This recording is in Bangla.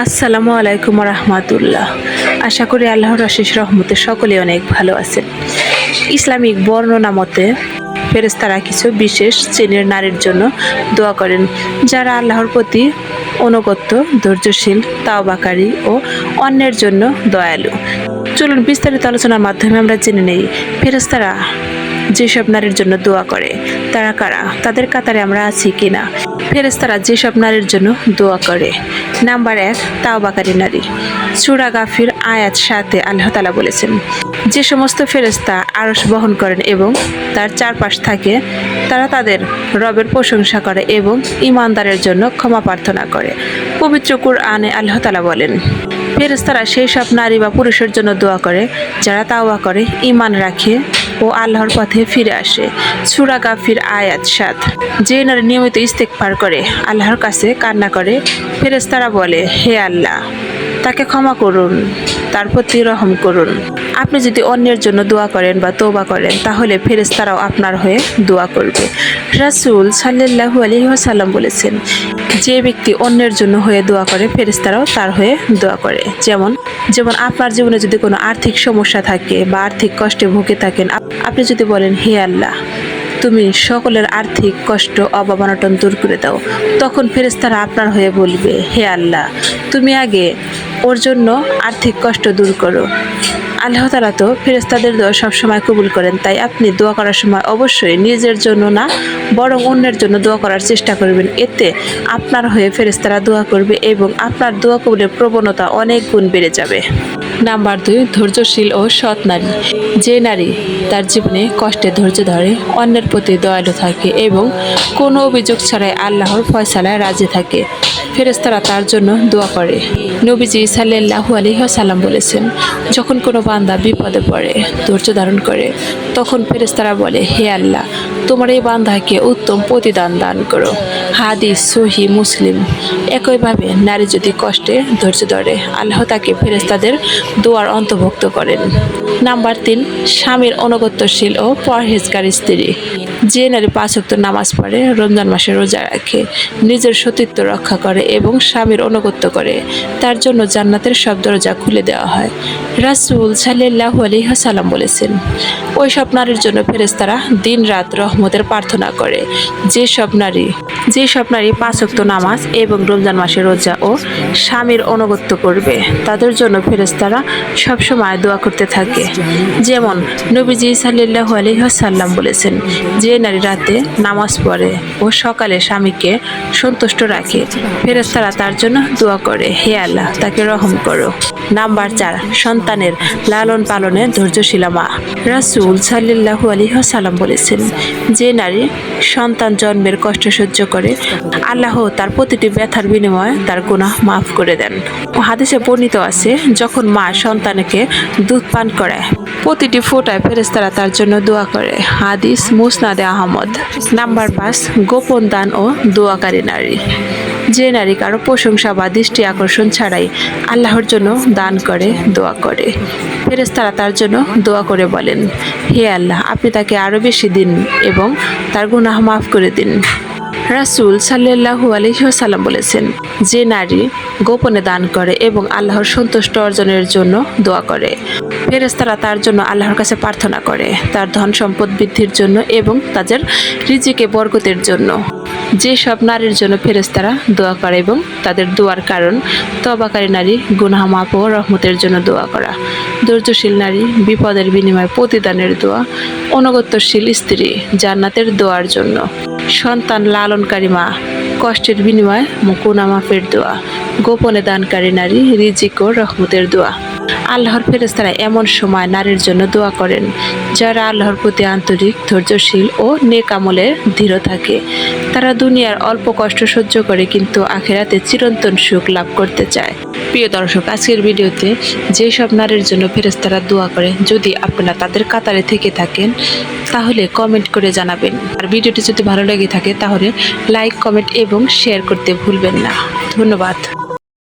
আসসালামু আলাইকুম রহমাতুল্লাহ। আশা করি আল্লাহর আশিস রহমতে সকলে অনেক ভালো আছেন। ইসলামিক বর্ণনা মতে ফেরেস্তারা কিছু বিশেষ শ্রেণির নারীর জন্য দোয়া করেন, যারা আল্লাহর প্রতি অনুগত্য, ধৈর্যশীল, তাওবাকারী ও অন্যের জন্য দয়ালু। চলুন বিস্তারিত আলোচনার মাধ্যমে আমরা জেনে নেই ফেরেস্তারা যেসব নারীর জন্য দোয়া করে, তারা কারা? তাদের কাতারে আমরা আছি কিনা? ফেরেস্তারা যেসব নারীর জন্য দোয়া করে। নাম্বার এক, তাওবাকারী নারী। সুরা গাফির আয়াত সাথে আল্লাহ তালা বলেছেন, যে সমস্ত ফেরেস্তা আরস বহন করেন এবং তার চারপাশ থাকে, তারা তাদের রবের প্রশংসা করে এবং ইমানদারের জন্য ক্ষমা প্রার্থনা করে। পবিত্র কুরআনে আল্লাহ তালা বলেন ফেরেস্তারা সেই সব নারী বা পুরুষের জন্য দোয়া করে, যারা তাওয়া করে ইমান রাখে ও আল্লাহর পথে ফিরে আসে। সুরা গাফির আয়াত সাত। যে নারী নিয়মিত ইস্তেকফার করে, আল্লাহর কাছে কান্না করে ফেরেস্তারা বলে, হে আল্লাহ। তাকে ক্ষমা করুন তার প্রতি রহম করুন। আপনি যদি অন্যের জন্য দোয়া করেন বা তৌবা করেন, তাহলে ফেরেস্তারাও আপনার হয়ে দোয়া করবে। রাসূল সাল্লাল্লাহু আলাইহি ওয়াসাল্লাম বলেছেন, যে ব্যক্তি অন্যের জন্য হয়ে দোয়া করে ফেরেস্তারাও তার হয়ে দোয়া করে। যেমন যেমন আপনার জীবনে যদি কোনো আর্থিক সমস্যা থাকে বা আর্থিক কষ্টে ভুগে থাকেন, আপ- আপনি যদি বলেন, হে আল্লাহ, তুমি সকলের আর্থিক কষ্ট অভাব দূর করে দাও। তখন ফেরেস্তারা আপনার হয়ে বলবে, হে আল্লাহ, তুমি আগে ওর জন্য আর্থিক কষ্ট দূর করো। আল্লাহ তালা তো ফেরেস্তাদের দোয়া সবসময় কবুল করেন, তাই আপনি দোয়া করার সময় অবশ্যই নিজের জন্য না, বরং অন্যের জন্য দোয়া করার চেষ্টা করবেন। এতে আপনার হয়ে ফেরেস্তারা দোয়া করবে এবং আপনার দোয়া কবুলের প্রবণতা অনেক গুণ বেড়ে যাবে। নাম্বার দুই, ধৈর্যশীল ও সৎ নারী। যে নারী তার জীবনে কষ্টে ধৈর্য ধরে, অন্যের প্রতি দয়ালু থাকে এবং কোনো অভিযোগ ছাড়াই আল্লাহর ফয়সালায় রাজি থাকে। ফেরেস্তারা তার জন্য দোয়া করে। নবীজি সাল্লাল্লাহু আলিহাসাল্লাম সাল্লাম বলেছেন, যখন কোনো বান্দা বিপদে পড়ে, ধৈর্য ধারণ করে, তখন ফেরেস্তারা বলে, হে আল্লাহ, তোমার এই বান্দাকে উত্তম প্রতিদান দান করো। হাদিস সহি মুসলিম। একইভাবে নারী যদি কষ্টে, ধৈর্য ধরে, আল্লাহ তাকে ফেরেস্তাদের দোয়ার অন্তর্ভুক্ত করেন। নাম্বার তিন, স্বামীর অনুগত্যশীল ও পরহেজগার স্ত্রী। যে নারী পাঁচক্ত নামাজ পড়ে, রমজান মাসে রোজা রাখে, নিজের সতীত্ব রক্ষা করে এবং স্বামীর অনুগত্য করে, তার জন্য জান্নাতের সব দরজা খুলে দেওয়া হয়। রাসূল সাল্লাল্লাহু আলাইহি সাল্লাম বলেছেন, ওই সব নারীর জন্য ফেরেস্তারা দিন রাত রহমতের প্রার্থনা করে। যে সব নারী, যে সব নারী পাঁচক্ত নামাজ এবং রমজান মাসে রোজা ও স্বামীর অনুগত্য করবে। তাদের জন্য ফেরেস্তারা সবসময় দোয়া করতে থাকে। যেমন নবীজি সাল্লাল্লাহু আলাইহি সাল্লাম বলেছেন, যে নারী রাতে নামাজ পড়ে ও সকালে স্বামীকে সন্তুষ্ট রাখে ফেরেস্তারা তার জন্য দোয়া করে, হে আল্লাহ, তাকে রহম করো। নাম্বার চার, সন্তানের লালন পালনে ধৈর্যশীলা মা। রাসূল সাল্লাল্লাহু আলাইহি সাল্লাম বলেছেন, যে নারী সন্তান জন্মের কষ্ট সহ্য করে, আল্লাহ তার প্রতিটি ব্যথার বিনিময়ে তার গুনাহ মাফ করে দেন। হাদিসে বর্ণিত আছে, যখন মা সন্তানকে দুধ পান করায় প্রতিটি ফোটায় ফেরেস্তারা তার জন্য দোয়া করে। হাদিস মুসনাদে আহমদ। নাম্বার পাঁচ, গোপন দান ও দোয়াকারী নারী। যে নারী কারও প্রশংসা বা দৃষ্টি আকর্ষণ ছাড়াই আল্লাহর জন্য দান করে, দোয়া করে। ফেরেস্তারা তার জন্য দোয়া করে বলেন, হে আল্লাহ, আপনি তাকে আরও বেশি দিন এবং তার গুনাহ মাফ করে দিন। রাসূল সাল্লাল্লাহু আলাইহি সাল্লাম বলেছেন, যে নারী গোপনে দান করে এবং আল্লাহর সন্তুষ্ট অর্জনের জন্য দোয়া করে ফেরেস্তারা তার জন্য আল্লাহর কাছে প্রার্থনা করে, তার ধন সম্পদ বৃদ্ধির জন্য এবং তাদের রিজিকে বরকতের জন্য। যে সব নারীর জন্য ফেরেস্তারা দোয়া করে এবং তাদের দোয়ার কারণ, তবাকারী নারী, গুনাহ মাপ ও রহমতের জন্য দোয়া করা। ধৈর্যশীল নারী, বিপদের বিনিময়ে প্রতিদানের দোয়া। অনুগত্যশীল স্ত্রী, জান্নাতের দোয়ার জন্য। সন্তান লালনকারী মা, কষ্টের বিনিময়ে মুকুনা মাফের দোয়া। গোপনে দানকারী নারী, রিজিক ও রহমতের দোয়া। আল্লাহর ফেরেস্তারা এমন সময় নারীর জন্য দোয়া করেন, যারা আল্লাহর প্রতি আন্তরিক, ধৈর্যশীল ও নেক আমলে দৃঢ় থাকে। তারা দুনিয়ার অল্প কষ্ট সহ্য করে কিন্তু আখেরাতে চিরন্তন সুখ লাভ করতে চায়। প্রিয় দর্শক, আজকের ভিডিওতে যেসব নারীর জন্য ফেরেস্তারা দোয়া করে, যদি আপনারা তাদের কাতারে থেকে থাকেন, তাহলে কমেন্ট করে জানাবেন। আর ভিডিওটি যদি ভালো লেগে থাকে, তাহলে লাইক, কমেন্ট এবং শেয়ার করতে ভুলবেন না। ধন্যবাদ।